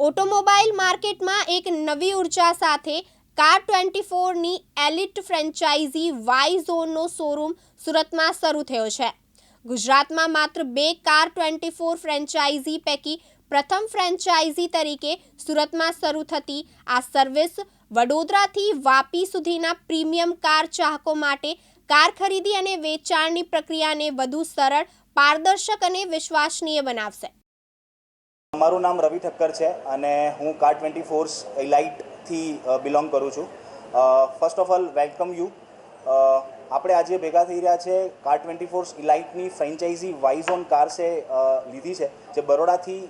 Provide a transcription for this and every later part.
Automobile માર્કેટમાં એક નવી ઊર્જા સાથે કાર ટ્વેન્ટી ફોરની એલિટ ફ્રેન્ચાઇઝી વાય ઝોનનો શોરૂમ સુરતમાં શરૂ થયો છે. ગુજરાતમાં માત્ર બે કાર ટ્વેન્ટી ફોર ફ્રેન્ચાઇઝી પૈકી પ્રથમ ફ્રેન્ચાઇઝી તરીકે સુરતમાં શરૂ થતી આ સર્વિસ વડોદરાથી વાપી સુધીના પ્રીમિયમ કાર ચાહકો માટે કાર ખરીદી અને વેચાણની પ્રક્રિયાને વધુ સરળ, પારદર્શક અને વિશ્વસનીય બનાવશે. મારું નામ રવિ ઠક્કર છે અને હું કાર ટ્વેન્ટી ફોર્સ ઇલાઇટથી બિલોંગ કરું છું. First of all welcome you. આપણે આજે ભેગા થઈ રહ્યા છે કાર ટ્વેન્ટી ફોર્સ ઇલાઇટની ફ્રેન્ચાઇઝી વાઇઝોન કાર્સે અ, લીધી છે જે બરોડાથી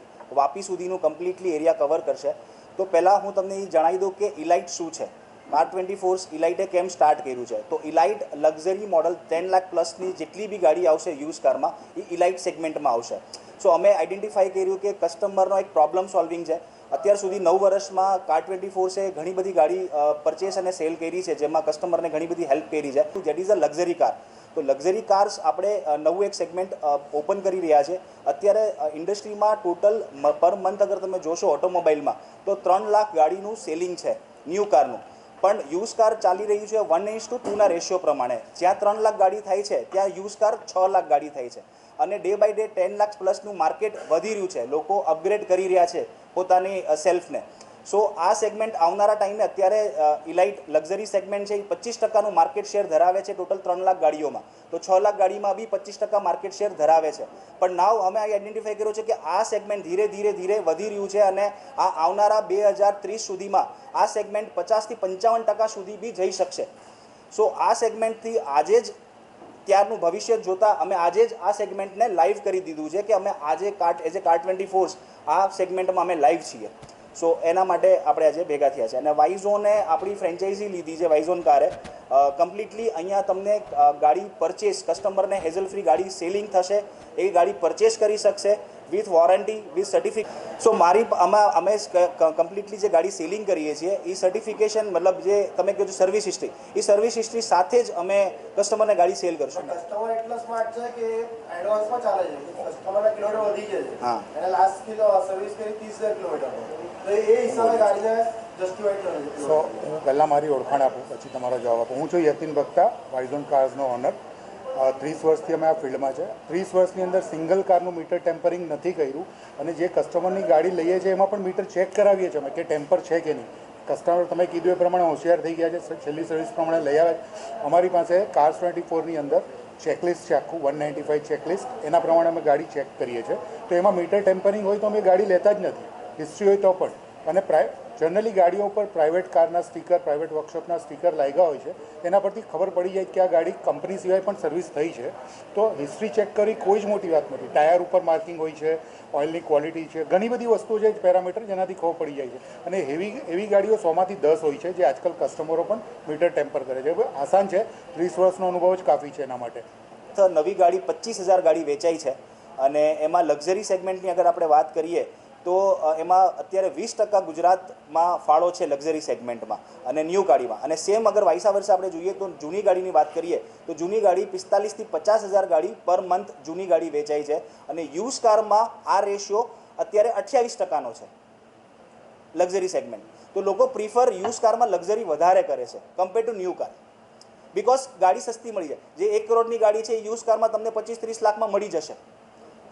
વાપી સુધીનું કમ્પ્લીટલી એરિયા કવર કરશે. તો પહેલાં હું તમને એ જણાવી દઉં કે ઇલાઇટ શું છે. કાર ટ્વેન્ટી ફોર્સ ઇલાઇટે કેમ સ્ટાર્ટ કર્યું છે? તો elite luxury model ten lakh પ્લસની જેટલી બી ગાડી આવશે યુઝ કારમાં એ ઇલાઇટ સેગમેન્ટમાં આવશે. સો અમે આઈડેન્ટિફાઈ કર્યું કે કસ્ટમરનો એક પ્રોબ્લેમ સોલ્વિંગ છે. અત્યાર સુધી નવ વર્ષમાં કાર ટ્વેન્ટી ફોર્સે ઘણી બધી ગાડી પરચેસ અને સેલ કરી છે, જેમાં કસ્ટમરને ઘણી બધી હેલ્પ કરી છે. That is a luxury car તો લક્ઝરી કાર્સ આપણે નવું એક સેગમેન્ટ ઓપન કરી રહ્યા છે. અત્યારે ઇન્ડસ્ટ્રીમાં ટોટલ પર મંથ અગર તમે જોશો ઓટોમોબાઈલમાં તો ત્રણ લાખ ગાડીનું સેલિંગ છે ન્યૂ કારનું પણ યુઝ કાર ચાલી રહ્યું છે વન ઇન્સ ટુ ટુના રેશિયો પ્રમાણે. જ્યાં ત્રણ લાખ ગાડી થાય છે, ત્યાં યુઝ કાર છ લાખ ગાડી થાય છે. અને day by day ten lakh પ્લસનું market વધી રહ્યું છે. લોકો અપગ્રેડ કરી રહ્યા છે પોતાની સેલ્ફને સો આ સેગમેન્ટ આવનારા ટાઈમે અત્યારે ઇલાઇટ લક્ઝરી સેગમેન્ટ છે, એ પચીસ ટકાનું માર્કેટ શેર ધરાવે છે ટોટલ ત્રણ લાખ ગાડીઓમાં. તો છ લાખ ગાડીમાં બી પચીસ ટકા માર્કેટ શેર ધરાવે છે. પણ નાવ અમે આઈડેન્ટિફાઈ કર્યો છે કે આ સેગમેન્ટ ધીરે ધીરે ધીરે વધી રહ્યું છે અને આ આવનારા બે હજાર ત્રીસ સુધીમાં આ સેગમેન્ટ પચાસથી પંચાવન ટકા સુધી બી જઈ શકશે. સો આ સેગમેન્ટથી આજે જ ત્યારનું ભવિષ્ય જોતા અમે આજે જ આ સેગમેન્ટને લાઈવ કરી દીધું છે કે અમે આજે cart as a cart twenty fours આ સેગમેન્ટમાં અમે લાઈવ છીએ. સો એના માટે આપણે આજે ભેગા થયા છે. અને વાઇઝોને આપણી ફ્રેન્ચાઇઝી લીધી છે વાઇઝોન કારે કમ્પ્લીટલી અહીંયા તમને ગાડી પરચેસ કસ્ટમરને હેઝલ ફ્રી ગાડી સેલિંગ થશે એ ગાડી પરચેસ કરી શકશે with warranty with certificate so મારી આમાં અમે કમ્પ્લીટલી જે ગાડી સેલિંગ કરીએ છીએ એ સર્ટિફિકેશન મતલબ જે તમે કહો છો સર્વિસ હિસ્ટ્રી એ સર્વિસ હિસ્ટ્રી સાથે જ અમે કસ્ટમરને ગાડી સેલ કરશું. કસ્ટમર એટલા સ્માર્ટ છે કે એડવાન્સમાં ચાલે છે. કસ્ટમરના કિલોમીટર વધી જાય છે. હા. એને લાસ્ટ કિલો સર્વિસ કરી ત્રીસ હજાર કિલોમીટર. તો એ હિસાબે ગાડીને જસ્ટિફાઈડ કરે છે. સો હું પહેલાં મારી ઓળખાણ આપું પછી તમારો જવાબ આપું. હું છું યતિન ભક્તા વાઇઝોન કાર્સનો ઓનર ત્રીસ વર્ષથી અમે આ ફિલ્ડમાં છે. ત્રીસ વર્ષની અંદર સિંગલ કારનું મીટર ટેમ્પરિંગ નથી કર્યું અને જે કસ્ટમરની ગાડી લઈએ છીએ એમાં પણ મીટર ચેક કરાવીએ છીએ અમે કે ટેમ્પર છે કે નહીં. કસ્ટમર તમે કીધું એ પ્રમાણે હોશિયાર થઈ ગયા છે. છેલ્લી સર્વિસ પ્રમાણે લઈ આવે અમારી પાસે કાર્સ ટ્વેન્ટી ફોરની અંદર ચેકલિસ્ટ છે આખું વન નાઇન્ટી ફાઇવ ચેકલિસ્ટ એના પ્રમાણે અમે ગાડી ચેક કરીએ છીએ. તો એમાં મીટર ટેમ્પરિંગ હોય તો અમે ગાડી લેતા જ નથી. હિસ્ટ્રી હોય તો પણ. અને પ્રાય જનરલી ગાડીઓ ઉપર પ્રાઇવેટ કારના સ્ટીકર પ્રાઇવેટ વર્કશોપના સ્ટીકર લાગ્યા હોય છે. એના પરથી ખબર પડી જાય કે આ ગાડી કંપની સિવાય પણ સર્વિસ થઈ છે. તો હિસ્ટ્રી ચેક કરી કોઈ જ મોટી વાત નથી. ટાયર ઉપર માર્કિંગ હોય છે ઓઇલની ક્વોલિટી છે, ઘણી બધી વસ્તુઓ છે પેરામીટર જેનાથી ખબર પડી જાય છે. અને હેવી એવી ગાડીઓ સોમાંથી દસ હોય છે, જે આજકાલ કસ્ટમરો પણ મીટર ટેમ્પર કરે છે. આસાન છે, ત્રીસ વર્ષનો અનુભવ જ કાફી છે એના માટે. નવી ગાડી પચીસ હજાર ગાડી વેચાઈ છે. અને એમાં લક્ઝરી સેગમેન્ટની અગર આપણે વાત કરીએ તો એમાં અત્યારે વીસ ટકા ગુજરાતમાં ફાળો છે લક્ઝરી સેગમેન્ટમાં અને ન્યૂ ગાડીમાં. અને સેમ અગર વાયસા વર્ષે આપણે જોઈએ તો જૂની ગાડીની વાત કરીએ, તો જૂની ગાડી પિસ્તાલીસથી પચાસ હજાર ગાડી પર મંથ જૂની ગાડી વેચાય છે. અને યુઝ કારમાં આ રેશિયો અત્યારે અઠ્યાવીસ ટકાનો છે લક્ઝરી સેગમેન્ટ. તો લોકો પ્રિફર યુઝ કારમાં લક્ઝરી વધારે કરે છે compare to new car. Because ગાડી સસ્તી મળી જાય. જે એક કરોડની ગાડી છે એ યુઝ કારમાં તમને પચીસ ત્રીસ લાખમાં મળી જશે.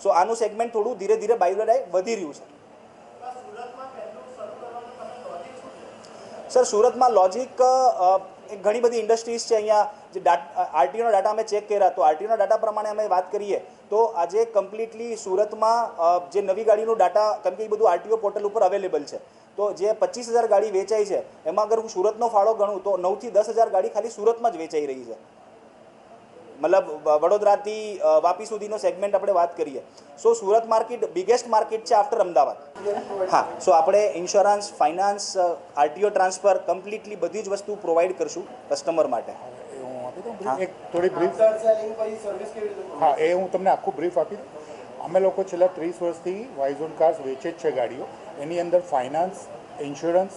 સો આનું સેગમેન્ટ થોડું ધીરે ધીરે બાય વધી રહ્યું છે. સર, સુરતમાં લોજિક ઘણી બધી ઇન્ડસ્ટ્રીઝ છે અહીંયા. જે આરટીઓનો ડાટા અમે ચેક કર્યા. તો આરટીઓના ડાટા પ્રમાણે અમે વાત કરીએ. તો આજે કમ્પ્લીટલી સુરતમાં જે નવી ગાડીનું ડાટા કેમ કે એ બધું આરટીઓ પોર્ટલ ઉપર અવેલેબલ છે. તો જે પચીસ હજાર ગાડી વેચાઈ છે, એમાં અગર હું સુરતનો ફાળો ગણું, તો નવથી દસ હજાર ગાડી ખાલી સુરતમાં જ વેચાઈ રહી છે. મતલબ વડોદરાથી વાપી સુધીનો સેગમેન્ટ આપણે વાત કરીએ. So Surat market biggest market છે આફ્ટર અમદાવાદ. હા સો આપણે insurance finance RTO transfer completely બધી જ વસ્તુ પ્રોવાઈડ કરશું કસ્ટમર માટે. એ હું. આપી દઉં એક થોડી બ્રીફ હા એ હું તમને આખું બ્રીફ આપી દઉં. અમે લોકો છેલ્લા ત્રીસ વર્ષથી વાઇઝોન કાર્સ વેચે જ છે ગાડીઓ. એની અંદર finance insurance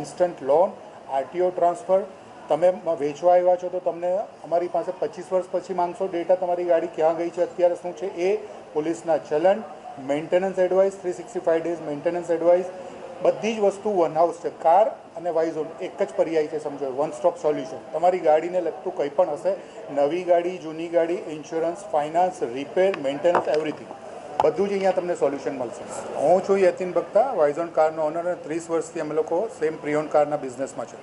instant loan RTO transfer તમે વેચવા આવ્યા છો તો તમને અમારી પાસે પચીસ વર્ષ પછી માંગશો. ડેટા તમારી ગાડી ક્યાં ગઈ છે, અત્યારે શું છે એ પોલીસના ચલન maintenance advice three sixty five days maintenance advice બધી જ વસ્તુ વન હાઉસ છે. કાર અને વાઇઝોન એક જ પર્યાય છે સમજો વન સ્ટોપ સોલ્યુશન તમારી ગાડીને લગતું કંઈ પણ હશે, નવી ગાડી, જૂની ગાડી insurance finance repair maintenance everything બધું જ અહીંયા તમને સોલ્યુશન મળશે. હું છું યતિન બક્તા વાઇઝોન કારનો ઓનર અને ત્રીસ વર્ષથી અમે લોકો સેમ પ્રિયોન કારના બિઝનેસમાં છે.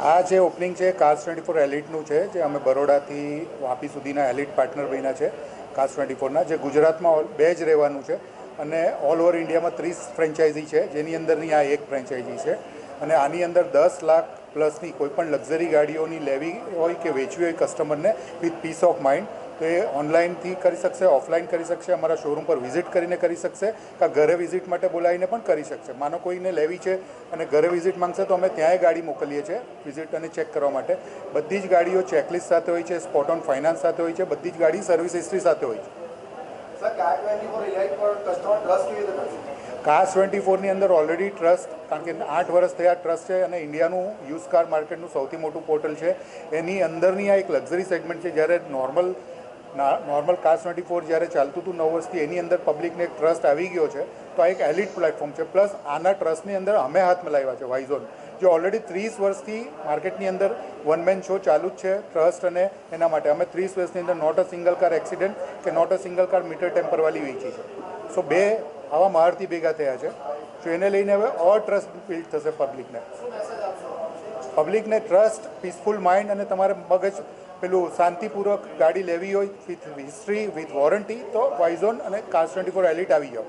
આ જે ઓપનિંગ છે કાસ ટ્વેન્ટી ફોર એલિટનું છે, જે અમે બરોડાથી વાપી સુધીના એલિટ પાર્ટનર બન્યા છે કાસ ટ્વેન્ટી ફોરના જે ગુજરાતમાં બે જ રહેવાનું છે. અને ઓલ ઓવર ઇન્ડિયામાં ત્રીસ ફ્રેન્ચાઇઝી છે, જેની અંદરની આ એક ફ્રેન્ચાઇઝી છે. અને આની અંદર દસ લાખ પ્લસની કોઈપણ લક્ઝરી ગાડીઓની લેવી હોય કે વેચવી હોય કસ્ટમરને વિથ પીસ ઓફ માઇન્ડ તો એ ઓનલાઈનથી કરી શકશે ઓફલાઈન કરી શકશે અમારા શોરૂમ પર વિઝિટ કરીને કરી શકશે કાં ઘરે વિઝિટ માટે બોલાવીને પણ કરી શકશે. માનો કોઈને લેવી છે અને ઘરે વિઝિટ માંગશે તો અમે ત્યાંય ગાડી મોકલીએ છીએ વિઝિટ અને ચેક કરવા માટે. બધી જ ગાડીઓ ચેકલિસ્ટ સાથે હોય છે સ્પોટ ઓન ફાઇનાન્સ સાથે હોય છે બધી જ ગાડી સર્વિસ હિસ્ટ્રી સાથે હોય છે. કાર્સ ટ્વેન્ટી ફોરની અંદર ઓલરેડી ટ્રસ્ટ કારણ કે આઠ વર્ષ થયા ટ્રસ્ટ છે અને ઇન્ડિયાનું યુઝ કાર માર્કેટનું સૌથી મોટું પોર્ટલ છે. એની અંદરની આ એક લક્ઝરી સેગમેન્ટ છે જ્યારે નોર્મલ નોર્મલ કાસ્ટ ટ્વેન્ટી ફોર જ્યારે ચાલતું હતું નવ વર્ષથી, એની અંદર પબ્લિકને એક ટ્રસ્ટ આવી ગયો છે. તો આ એક એલિટ પ્લેટફોર્મ છે. પ્લસ આના ટ્રસ્ટની અંદર અમે હાથ લાવ્યા છે વાઇઝોન જે ઓલરેડી ત્રીસ વર્ષથી માર્કેટની અંદર વન મેન શો ચાલુ જ છે ટ્રસ્ટ અને એના માટે. અમે ત્રીસ વર્ષની અંદર not a single car accident કે not a single car meter ટેમ્પરવાળી વેચી છે. સો બે આવા મહારથી ભેગા થયા છે. તો એને લઈને હવે ઓર ટ્રસ્ટ બિલ્ડ થશે પબ્લિકને પબ્લિકને ટ્રસ્ટ પીસફુલ માઇન્ડ અને તમારે મગજ પેલું શાંતિપૂર્વક ગાડી લેવી હોય વિથ હિસ્ટ્રી વિથ વોરંટી તો વાઇઝોન અને કાર્સ ટ્વેન્ટી ફોર એલિટ આવી જાઓ.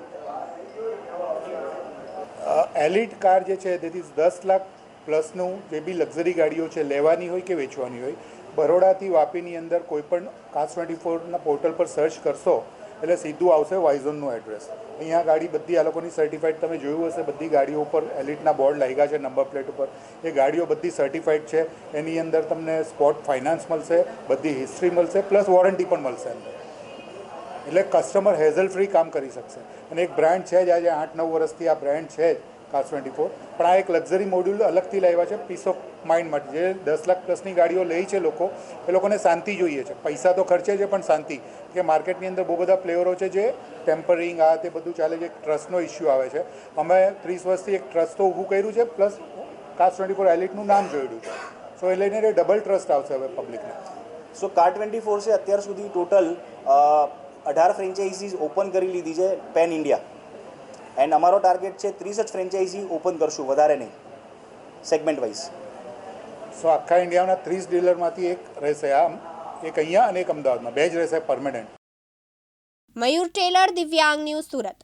એલિટ કાર જે છે, તેથી દસ લાખ પ્લસનું જે બી લક્ઝરી ગાડીઓ છે, લેવાની હોય કે વેચવાની હોય, બરોડાથી વાપીની અંદર કોઈ પણ કાર્સ ટ્વેન્ટી ફોરના પોર્ટલ પર સર્ચ કરશો એટલે સીધું આવશે વાઇઝોનનું એડ્રેસ અહીંયા ગાડી બધી આ લોકોની સર્ટિફાઈડ તમે જોયું હશે, બધી ગાડીઓ ઉપર એલિટના બોર્ડ લાગ્યા છે નંબર પ્લેટ ઉપર. એ ગાડીઓ બધી સર્ટિફાઈડ છે. એની અંદર તમને સ્પોટ ફાઇનાન્સ મળશે, બધી હિસ્ટ્રી મળશે પ્લસ વોરંટી પણ મળશે અંદર. એટલે કસ્ટમર હેઝલ ફ્રી કામ કરી શકશે. અને એક બ્રાન્ડ છે જ આજે આઠ નવ વર્ષથી આ બ્રાન્ડ છે જ કાસ ટ્વેન્ટી ફોર પણ આ એક લક્ઝરી મોડ્યુલ અલગથી લાવ્યા છે પીસ ઓફ માઇન્ડ માટે જે દસ લાખ પ્લસની ગાડીઓ લે છે લોકો, એ લોકોને શાંતિ જોઈએ છે. પૈસા તો ખર્ચે છે, પણ શાંતિ. કે માર્કેટની અંદર બહુ બધા પ્લેયરો છે જે ટેમ્પરિંગ, આ તે બધું ચાલે છે, એક ટ્રસ્ટનો ઇસ્યુ આવે છે. અમે ત્રીસ વર્ષથી એક ટ્રસ્ટ તો ઊભું કર્યું છે, પ્લસ કાર્સ ટ્વેન્ટી ફોર એલિટનું નામ જોયેલું છે. સો એ લઈને ડબલ ટ્રસ્ટ આવશે હવે પબ્લિકને. સો કાર ટ્વેન્ટી ફોર છે, અત્યાર સુધી ટોટલ અઢાર ફ્રેન્ચાઇઝીઝ ઓપન કરી લીધી છે પેન ઇન્ડિયા એન્ડ અમારો ટાર્ગેટ છે, ત્રીસ જ ફ્રેન્ચાઇઝી ઓપન કરશું, વધારે નહીં. સેગમેન્ટ વાઇઝ સો આખા ઇન્ડિયાના ત્રીસ ડીલરમાંથી એક રહેશે આમ. એક અહીંયા અને એક અમદાવાદમાં. બે જ રહેશે પરમેનન્ટ મયુર ટેલર, દિવ્યાંગ ન્યૂઝ સુરત.